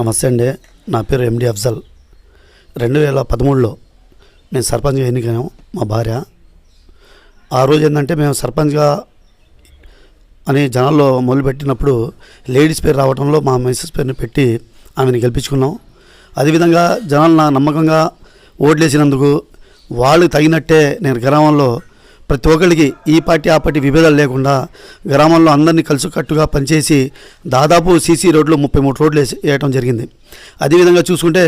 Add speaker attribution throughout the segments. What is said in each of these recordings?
Speaker 1: నమస్తే అండి. నా పేరు ఎండి అఫ్జల్ రెండు వేల పదమూడులో మేము సర్పంచ్గా ఎన్నికయ్యాం మా భార్య. ఆ రోజు ఏంటంటే మేము సర్పంచ్గా అని జనాల్లో మొదలుపెట్టినప్పుడు లేడీస్ పేరు రావడంలో మా మిస్సెస్ పేరుని పెట్టి ఆమెను గెలిపించుకున్నాం. అదేవిధంగా జనాలు నా నమ్మకంగా ఓట్లేసినందుకు వాళ్ళు తగినట్టే నేను గ్రామంలో ప్రతి ఒక్కరికి ఈ పార్టీ ఆ పార్టీ విభేదాలు లేకుండా గ్రామంలో అందరినీ కలిసికట్టుగా పనిచేసి దాదాపు సీసీ రోడ్లు ముప్పై మూడు రోడ్లు వేసి వేయటం జరిగింది. అదేవిధంగా చూసుకుంటే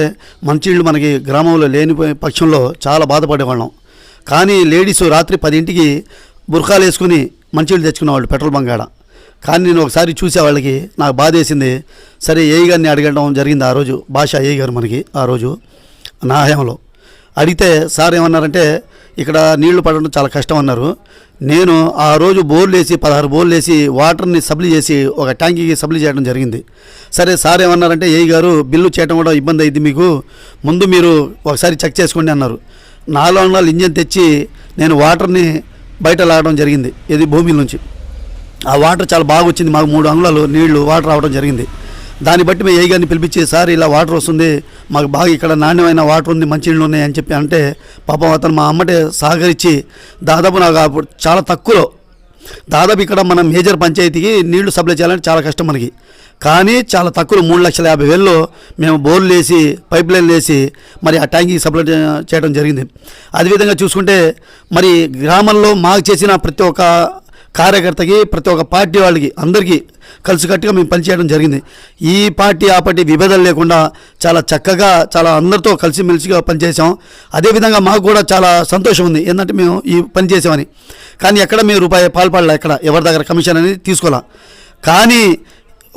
Speaker 1: మంచినీళ్ళు మనకి గ్రామంలో లేని పక్షంలో చాలా బాధపడేవాళ్ళం. కానీ లేడీస్ రాత్రి పదింటికి బుర్ఖాలు వేసుకుని మంచినీళ్ళు తెచ్చుకునేవాళ్ళు పెట్రోల్ బంక్ కానీ నేను ఒకసారి చూసే వాళ్ళకి నాకు బాధ వేసింది సరే ఏఈ గారిని అడగడం జరిగింది ఆ రోజు. భాష ఏఈ గారు మనకి ఆ రోజు నా హయాంలో. అడిగితే సార్ ఏమన్నారంటే ఇక్కడ నీళ్ళు పడడం చాలా కష్టం అన్నారు. నేను ఆ రోజు బోర్లు వేసి పదహారు బోర్లు వేసి వాటర్ని సప్లై చేసి ఒక ట్యాంకీకి సప్లై చేయడం జరిగింది. సరే సార్ ఏమన్నారంటే ఏ గారు బిల్లు చేయడం కూడా ఇబ్బంది అయింది మీకు. ముందు మీరు ఒకసారి చెక్ చేసుకోండి అన్నారు. నాలుగు వందల ఇంజన్ తెచ్చి నేను వాటర్ని బయట లాగడం జరిగింది ఇది భూమి నుంచి. ఆ వాటర్ చాలా బాగా వచ్చింది మాకు మూడు అంగుళాలు నీళ్ళు వాటర్ రావడం జరిగింది. దాన్ని బట్టి మేము ఏ గారిని పిలిపించి సార్ ఇలా వాటర్ వస్తుంది మాకు బాగా ఇక్కడ నాణ్యమైన వాటర్ ఉంది మంచి నీళ్ళు ఉన్నాయి అని చెప్పి అంటే పాపం అతను మా అమ్మటే సహకరించి దాదాపు నాకు అప్పుడు చాలా తక్కువలో దాదాపు ఇక్కడ మనం మేజర్ పంచాయతీకి నీళ్ళు సప్లై చేయాలంటే చాలా కష్టం మనకి. కానీ చాలా తక్కువ మూడు లక్షల యాభై వేల్లో మేము బోర్లు వేసి పైప్ లైన్లు వేసి మరి ఆ ట్యాంకీకి సప్లై చేయడం జరిగింది. అదేవిధంగా చూసుకుంటే మరి గ్రామంలో మాకు చేసిన ప్రతి ఒక్క కార్యకర్తకి ప్రతి ఒక్క పార్టీ వాళ్ళకి అందరికీ కలిసికట్టుగా మేము పనిచేయడం జరిగింది. ఈ పార్టీ ఆ పార్టీ విభేదాలు లేకుండా చాలా చక్కగా చాలా అందరితో కలిసిమెలిసిగా పనిచేసాం అదేవిధంగా మాకు కూడా చాలా సంతోషం ఉంది. ఏంటంటే మేము ఈ పని చేసామని కానీ ఎక్కడ మేము రూపాయి పాల్పడలే ఎక్కడ ఎవరి దగ్గర కమిషన్ అనేది తీసుకోలే. కానీ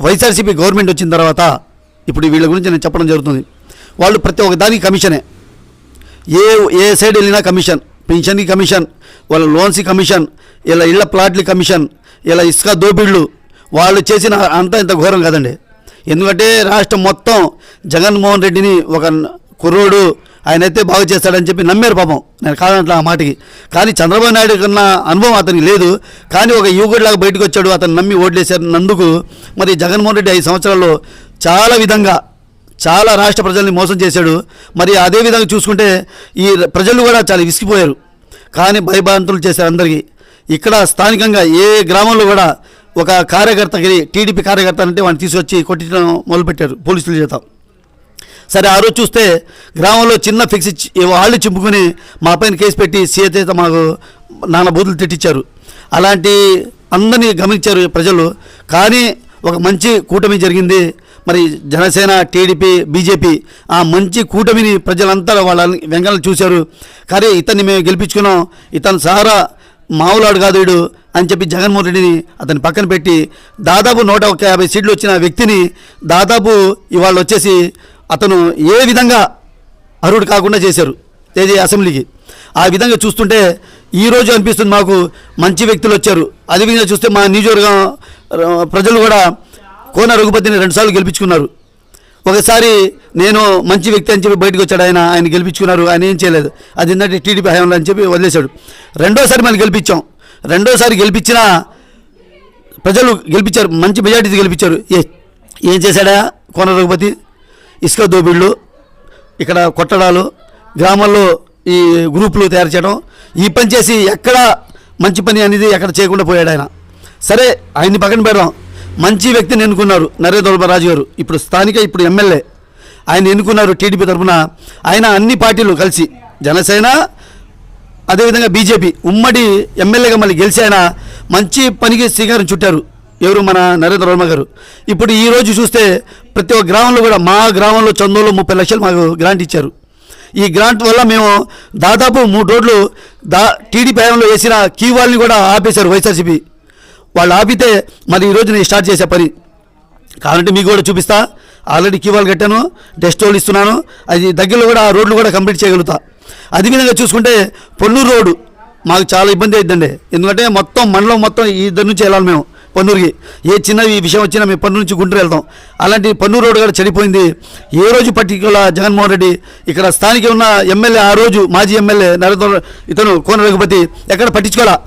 Speaker 1: వైఎస్ఆర్సీపీ గవర్నమెంట్ వచ్చిన తర్వాత ఇప్పుడు వీళ్ళ గురించి నేను చెప్పడం జరుగుతుంది. వాళ్ళు ప్రతి ఒక్క దానికి కమిషనే. ఏ ఏ సైడ్ వెళ్ళినా కమిషన్. పెన్షన్కి కమిషన్ వాళ్ళ లోన్స్కి కమిషన్ ఇలా ఇళ్ళ ప్లాట్లకి కమిషన్ ఇలా ఇసుక దోపిళ్ళు వాళ్ళు చేసిన అంతా ఇంత ఘోరం కదండి. ఎందుకంటే రాష్ట్రం మొత్తం జగన్మోహన్ రెడ్డిని ఒక కుర్రోడు ఆయన అయితే బాగు చేస్తాడని చెప్పి నమ్మారు పాపం. నేను కాదంట్లా ఆ మాటకి. కానీ చంద్రబాబు నాయుడు కన్నా అనుభవం అతనికి లేదు. కానీ ఒక యువకుడిలాగా బయటకు వచ్చాడు అతను నమ్మి ఓట్లేశారు నందుకు. మరి జగన్మోహన్ రెడ్డి ఐదు సంవత్సరాల్లో చాలా విధంగా చాలా రాష్ట్ర ప్రజల్ని మోసం చేశాడు. మరి అదే విధంగా చూసుకుంటే ఈ ప్రజలు కూడా చాలా విసిగిపోయారు. కానీ భయభ్రాంతులు చేశారు అందరికీ. ఇక్కడ స్థానికంగా ఏ గ్రామంలో కూడా ఒక కార్యకర్తకి టీడీపీ కార్యకర్త అంటే వాడిని తీసుకొచ్చి కొట్టించడం మొదలుపెట్టారు పోలీసుల చేత. సరే ఆ రోజు చూస్తే గ్రామంలో చిన్న ఫిక్స్ ఇచ్చి వాళ్ళు చింపుకొని మా పైన కేసు పెట్టి సీఏ చేత మాకు నాన్న బూతులు తిట్టించారు. అలాంటి అందరినీ గమనించారు ప్రజలు. కానీ ఒక మంచి కూటమి జరిగింది. మరి జనసేన టీడీపీ బీజేపీ ఆ మంచి కూటమిని ప్రజలంతా వాళ్ళ వెంగళ చూశారు. కానీ ఇతన్ని మేము గెలిపించుకున్నాం. ఇతను సహారా మామూలాడు కాదు వీడు అని చెప్పి జగన్మోహన్ రెడ్డిని అతని పక్కన పెట్టి దాదాపు నూట ఒక యాభై సీట్లు వచ్చిన వ్యక్తిని దాదాపు ఇవాళ వచ్చేసి అతను ఏ విధంగా అర్హుడు కాకుండా చేశారు ఏది అసెంబ్లీకి. ఆ విధంగా చూస్తుంటే ఈ అనిపిస్తుంది మాకు మంచి వ్యక్తులు వచ్చారు. అదేవిధంగా చూస్తే మా నియోజకవర్గం ప్రజలు కూడా కోన రఘుపతిని రెండుసార్లు గెలిపించుకున్నారు. ఒకసారి నేను మంచి వ్యక్తి అని చెప్పి బయటకు వచ్చాడు ఆయన ఆయన గెలిపించుకున్నారు ఆయన ఏం చేయలేదు. అది ఏంటంటే టీడీపీ హయాంలో అని చెప్పి వదిలేశాడు. రెండోసారి మనం గెలిపించాం. రెండోసారి గెలిపించినా ప్రజలు గెలిపించారు మంచి మెజార్టీ గెలిపించారు. ఏ ఏం చేశాడా కోన రఘుపతి? ఇసుక దోబిళ్ళు ఇక్కడ కొట్టడాలు గ్రామాల్లో ఈ గ్రూపులు తయారు చేయడం ఈ పని చేసి ఎక్కడ మంచి పని అనేది ఎక్కడ చేయకుండా పోయాడు ఆయన. సరే ఆయన్ని పక్కన పెడదాం. మంచి వ్యక్తిని ఎన్నుకున్నారు నరేంద్ర రాజు గారు. ఇప్పుడు స్థానిక ఇప్పుడు ఎమ్మెల్యే. ఆయన ఎన్నుకున్నారు టీడీపీ తరఫున. ఆయన అన్ని పార్టీలు కలిసి జనసేన అదేవిధంగా బీజేపీ. ఉమ్మడి ఎమ్మెల్యేగా మళ్ళీ గెలిచి ఆయన మంచి పనికి శ్రీకారం చుట్టారు ఎవరు మన నరేంద్ర వర్మ గారు. ఇప్పుడు ఈ రోజు చూస్తే ప్రతి ఒక్క గ్రామంలో కూడా మా గ్రామంలో చందోలో ముప్పై లక్షలు మాకు గ్రాంట్ ఇచ్చారు. ఈ గ్రాంట్ వల్ల మేము దాదాపు మూడు రోడ్లు దా టీడీపీ హయాంలో వేసిన కీ వాళ్ళని కూడా ఆపేశారు వైఎస్ఆర్సీపీ. వాళ్ళు ఆపితే మరి ఈరోజు నేను స్టార్ట్ చేసే పని. కావాలంటే మీకు కూడా చూపిస్తా. ఆల్రెడీ క్యూవాల్ కట్టాను డస్ట్ హోల్ ఇస్తున్నాను. అది దగ్గరలో కూడా ఆ రోడ్లు కూడా కంప్లీట్ చేయగలుగుతా. అదేవిధంగా చూసుకుంటే పొన్నూరు రోడ్డు మాకు చాలా ఇబ్బంది అవుతుందండి ఎందుకంటే మొత్తం మండలం మొత్తం ఈ ఇద్దరు నుంచి వెళ్ళాలి మేము పన్నూరుకి. ఏ చిన్న ఈ విషయం వచ్చినా మేము పన్నూరు నుంచి గుంటూరు వెళ్తాం. అలాంటి పన్నూరు రోడ్డు కూడా చెడిపోయింది. ఏ రోజు పర్టికులర్ జగన్మోహన్ రెడ్డి ఇక్కడ స్థానిక ఉన్న ఎమ్మెల్యే ఆ రోజు మాజీ ఎమ్మెల్యే నరేంద్ర ఇతను కోన రఘుపతి ఎక్కడ పట్టించుకోవాలా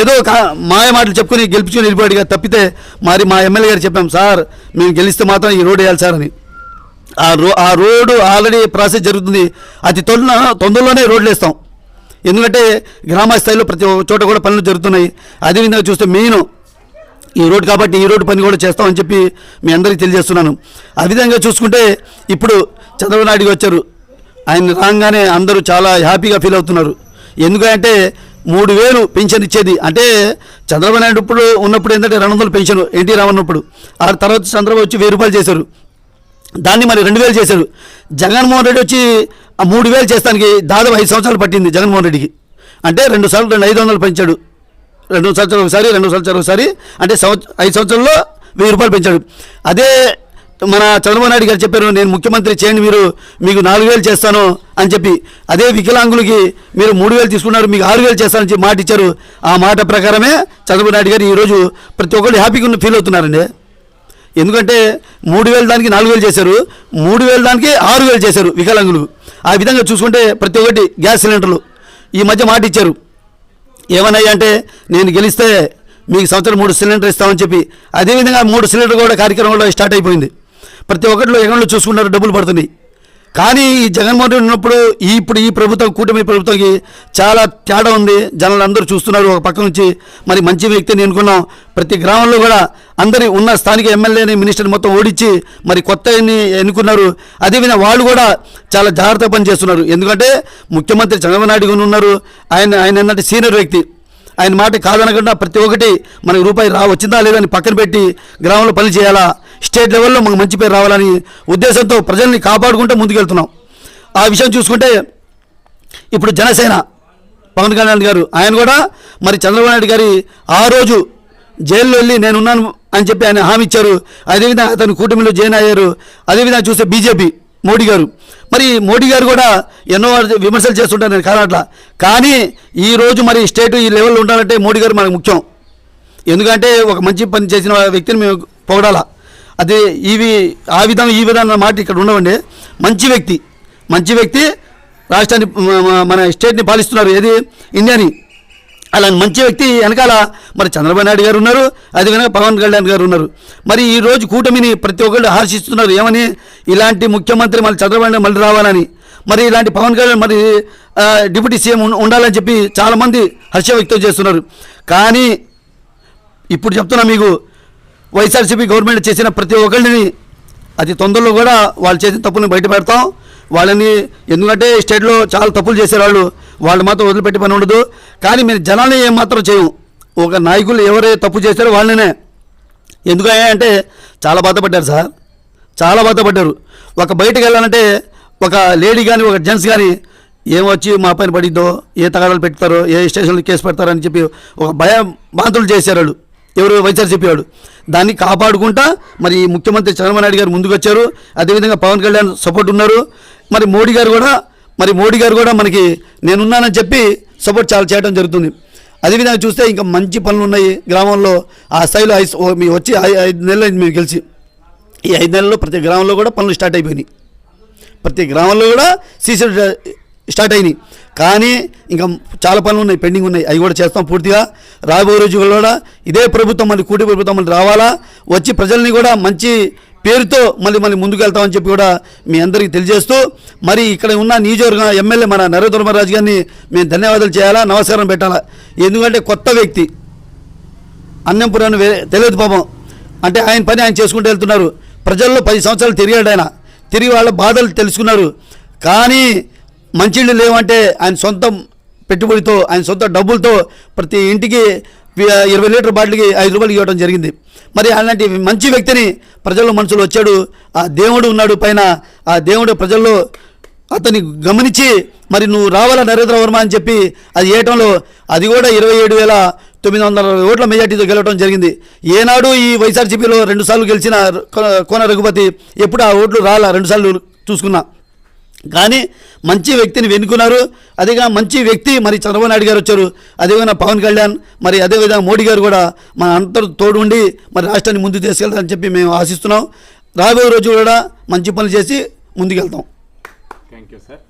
Speaker 1: ఏదో కా మాయ మాటలు చెప్పుకొని గెలిపించుకొని వెళ్ళిపోయాడుగా తప్పితే మరి మా ఎమ్మెల్యే గారు చెప్పాం సార్ మేము గెలిస్తే మాత్రం ఈ రోడ్డు వేయాలి సార్ అని. ఆ రో ఆ రోడ్డు ఆల్రెడీ ప్రాసెస్ జరుగుతుంది. అతి తొందర తొందరలోనే రోడ్లు వేస్తాం. ఎందుకంటే గ్రామ స్థాయిలో ప్రతి ఒక్క చోట కూడా పనులు జరుగుతున్నాయి. అదేవిధంగా చూస్తే మెయిన్ ఈ రోడ్డు కాబట్టి ఈ రోడ్డు పని కూడా చేస్తామని చెప్పి మీ అందరికీ తెలియజేస్తున్నాను. ఆ విధంగా చూసుకుంటే ఇప్పుడు చంద్రబాబు నాయుడుకి వచ్చారు. ఆయన రాగానే అందరూ చాలా హ్యాపీగా ఫీల్ అవుతున్నారు. ఎందుకంటే మూడు వేలు పెన్షన్ ఇచ్చేది. అంటే చంద్రబాబు నాయుడు ఇప్పుడు ఉన్నప్పుడు ఏంటంటే రెండు వందలు పెన్షన్ ఎన్టీ రామన్నప్పుడు ఆ తర్వాత చంద్రబాబు వచ్చి వెయ్యి రూపాయలు చేశారు. దాన్ని మరి రెండు వేలు చేశారు. జగన్మోహన్ రెడ్డి వచ్చి ఆ మూడు వేలు చేస్తానికి దాదాపు ఐదు సంవత్సరాలు పట్టింది జగన్మోహన్ రెడ్డికి. అంటే రెండు సార్లు రెండు ఐదు వందలు పెంచాడు. రెండు సంవత్సరాలు ఒకసారి రెండు సంవత్సరాలు ఒకసారి అంటే సంవత్సరం ఐదు సంవత్సరాల్లో వెయ్యి రూపాయలు పెంచాడు. అదే మన చంద్రబాబు నాయుడు గారు చెప్పారు నేను ముఖ్యమంత్రి చేయండి మీరు మీకు నాలుగు వేలు చేస్తాను అని చెప్పి. అదే వికలాంగులకి మీరు మూడు వేలు తీసుకున్నారు మీకు ఆరు వేలు చేస్తానని చెప్పి మాట ఇచ్చారు. ఆ మాట ప్రకారమే చంద్రబాబు నాయుడు గారు ఈరోజు ప్రతి ఒక్కళ్ళు హ్యాపీగా ఫీల్ అవుతున్నారండి. ఎందుకంటే మూడు వేలు దానికి నాలుగు వేలు చేశారు మూడు వేలు దానికి ఆరు వేలు చేశారు వికలాంగులు. ఆ విధంగా చూసుకుంటే ప్రతి ఒక్కటి గ్యాస్ సిలిండర్లు ఈ మధ్య మాట ఇచ్చారు. ఏమన్నాయి అంటే నేను గెలిస్తే మీకు సంవత్సరం మూడు సిలిండర్ ఇస్తామని చెప్పి. అదేవిధంగా మూడు సిలిండర్ కూడా కార్యక్రమం కూడా స్టార్ట్ అయిపోయింది. ప్రతి ఒక్కటిలో ఎగంలో చూసుకున్నారు డబ్బులు పడుతున్నాయి. కానీ ఈ జగన్మోహన్ రెడ్డి ఉన్నప్పుడు ఈ ఇప్పుడు ఈ ప్రభుత్వం కూటమి ప్రభుత్వంకి చాలా తేడా ఉంది. జనాలు అందరూ చూస్తున్నారు ఒక పక్క నుంచి. మరి మంచి వ్యక్తిని ఎన్నుకున్నాం. ప్రతి గ్రామంలో కూడా అందరి ఉన్న స్థానిక ఎమ్మెల్యేని మినిస్టర్ మొత్తం ఓడించి మరి కొత్త ఎన్నుకున్నారు. అదేవిధంగా వాళ్ళు కూడా చాలా జాగ్రత్త పని చేస్తున్నారు ఎందుకంటే ముఖ్యమంత్రి చంద్రబాబు నాయుడు గారు ఉన్నారు. ఆయన ఆయన ఏంటంటే సీనియర్ వ్యక్తి. ఆయన మాట కాదనకుండా ప్రతి ఒక్కటి మనకి రూపాయి రా వచ్చిందా లేదా అని పక్కన పెట్టి గ్రామంలో పని చేయాలా? స్టేట్ లెవెల్లో మనకు మంచి పేరు రావాలని ఉద్దేశంతో ప్రజల్ని కాపాడుకుంటూ ముందుకెళ్తున్నాం. ఆ విషయం చూసుకుంటే ఇప్పుడు జనసేన పవన్ కళ్యాణ్ గారు ఆయన కూడా మరి చంద్రబాబు నాయుడు గారి ఆ రోజు జైల్లో వెళ్ళి నేనున్నాను అని చెప్పి ఆయన హామీ ఇచ్చారు. అదేవిధంగా అతను కూటమిలో జాయిన్ అయ్యారు. అదేవిధంగా చూస్తే బీజేపీ మోడీ గారు. మరి మోడీ గారు కూడా ఎన్నో విమర్శలు చేస్తుంటారు నేను కానట్లా కానీ ఈ రోజు మరి స్టేట్ ఈ లెవెల్లో ఉండాలంటే మోడీ గారు మనకు ముఖ్యం. ఎందుకంటే ఒక మంచి పని చేసిన వ్యక్తిని మేము పొగడాలా? అది ఇవి ఆ విధంగా ఈ విధంగా మాట ఇక్కడ ఉండవండి. మంచి వ్యక్తి మంచి వ్యక్తి రాష్ట్రాన్ని మన స్టేట్ని పాలిస్తున్నారు. ఏది? ఇండియాని. అలాంటి మంచి వ్యక్తి వెనకాల మరి చంద్రబాబు నాయుడు గారు ఉన్నారు అది వెనక పవన్ కళ్యాణ్ గారు ఉన్నారు. మరి ఈ రోజు కూటమిని ప్రతి ఒక్కళ్ళు హర్షిస్తున్నారు. ఏమని? ఇలాంటి ముఖ్యమంత్రి మళ్ళీ చంద్రబాబు నాయుడు మళ్ళీ రావాలని. మరి ఇలాంటి పవన్ కళ్యాణ్ మరి డిప్యూటీ సీఎం ఉండాలని చెప్పి చాలామంది హర్ష వ్యక్తం చేస్తున్నారు. కానీ ఇప్పుడు చెప్తున్నా మీకు వైఎస్ఆర్సీపీ గవర్నమెంట్ చేసిన ప్రతి ఒక్కరిని అతి తొందరలో కూడా వాళ్ళు చేసిన తప్పుని బయట పెడతాం. వాళ్ళని ఎందుకంటే స్టేట్లో చాలా తప్పులు చేశారు వాళ్ళు. వాళ్ళు మాత్రం వదిలిపెట్టి పని ఉండదు. కానీ మీరు జనాన్ని ఏం మాత్రం చేయము. ఒక నాయకులు ఎవరే తప్పు చేశారో వాళ్ళనే. ఎందుకయ్యా అంటే చాలా బాధపడ్డారు సార్. చాలా బాధపడ్డారు. ఒక బయటకు వెళ్ళాలంటే ఒక లేడీ కానీ ఒక జెంట్స్ కానీ ఏమొచ్చి మా పైన పడిద్దో ఏ తగాదాలు పెడతారో ఏ స్టేషన్లో కేసు పెడతారో అని చెప్పి ఒక భయం బాంతులు చేశారు వాళ్ళు. ఎవరు వైఎస్ఆర్సీపీ వాడు. దాన్ని కాపాడుకుంటా మరి ఈ ముఖ్యమంత్రి చంద్రబాబు నాయుడు గారు ముందుకు వచ్చారు అదేవిధంగా పవన్ కళ్యాణ్ సపోర్ట్ ఉన్నారు. మరి మోడీ గారు కూడా మరి మోడీ గారు కూడా మనకి నేనున్నానని చెప్పి సపోర్ట్ చాలా చేయడం జరుగుతుంది. అదేవిధంగా చూస్తే ఇంకా మంచి పనులు ఉన్నాయి గ్రామంలో. ఆ స్థాయిలో ఐస్- మీ వచ్చి ఐదు నెలలు అయింది మేము గెలిచి ఈ ఐదు నెలల్లో ప్రతి గ్రామంలో కూడా పనులు స్టార్ట్ అయిపోయినాయి. ప్రతి గ్రామంలో కూడా సీసీ స్టార్ట్ అయినాయి. కానీ ఇంకా చాలా పనులు ఉన్నాయి పెండింగ్ ఉన్నాయి. అవి కూడా చేస్తాం పూర్తిగా. రాబోయే రోజుల్లో కూడా ఇదే ప్రభుత్వం మళ్ళీ కూటి ప్రభుత్వం మళ్ళీ రావాలా? వచ్చి ప్రజల్ని కూడా మంచి పేరుతో మళ్ళీ మళ్ళీ ముందుకు వెళ్తామని చెప్పి కూడా మీ అందరికీ తెలియజేస్తూ మరి ఇక్కడ ఉన్న నియోజకవర్గ ఎమ్మెల్యే మన నరేంద్రమరాజు గారిని మేము ధన్యవాదాలు చేయాలా? నమస్కారం పెట్టాలా? ఎందుకంటే కొత్త వ్యక్తి. అన్నంపురాన్ని తెలియదు పాపం. అంటే ఆయన పని ఆయన చేసుకుంటూ వెళ్తున్నారు. ప్రజల్లో పది సంవత్సరాలు తిరిగాడు ఆయన. తిరిగి వాళ్ళ బాధలు తెలుసుకున్నారు. కానీ మంచిళ్ళు లేవంటే ఆయన సొంత పెట్టుబడితో ఆయన సొంత డబ్బులతో ప్రతి ఇంటికి ఇరవై లీటర్ బాటిల్కి ఐదు రూపాయలు ఇవ్వడం జరిగింది. మరి అలాంటి మంచి వ్యక్తిని ప్రజల మనసులో వచ్చాడు. ఆ దేవుడు ఉన్నాడు పైన. ఆ దేవుడు ప్రజల్లో అతన్ని గమనించి మరి నువ్వు రావాలా నరేంద్ర వర్మ? అని చెప్పి అది వేయటంలో అది కూడా ఇరవై ఏడు వేల తొమ్మిది వందల ఓట్ల మెజార్టీతో గెలవడం జరిగింది. ఏనాడు ఈ వైఎస్ఆర్సీపీలో రెండుసార్లు గెలిచిన కోన రఘుపతి ఎప్పుడు ఆ ఓట్లు రాలా? రెండుసార్లు చూసుకున్నా. కానీ మంచి వ్యక్తిని వెనుకున్నారు అదేగా మంచి వ్యక్తి మరి చంద్రబాబు నాయుడు గారు వచ్చారు. అదేవిధంగా పవన్ కళ్యాణ్ మరి అదేవిధంగా మోడీ గారు కూడా మన అందరూ తోడుండి మరి రాష్ట్రాన్ని ముందుకు తీసుకెళ్తారని చెప్పి మేము ఆశిస్తున్నాం. రాబోయే రోజు కూడా మంచి పనులు చేసి ముందుకెళ్తాం.
Speaker 2: Thank you sir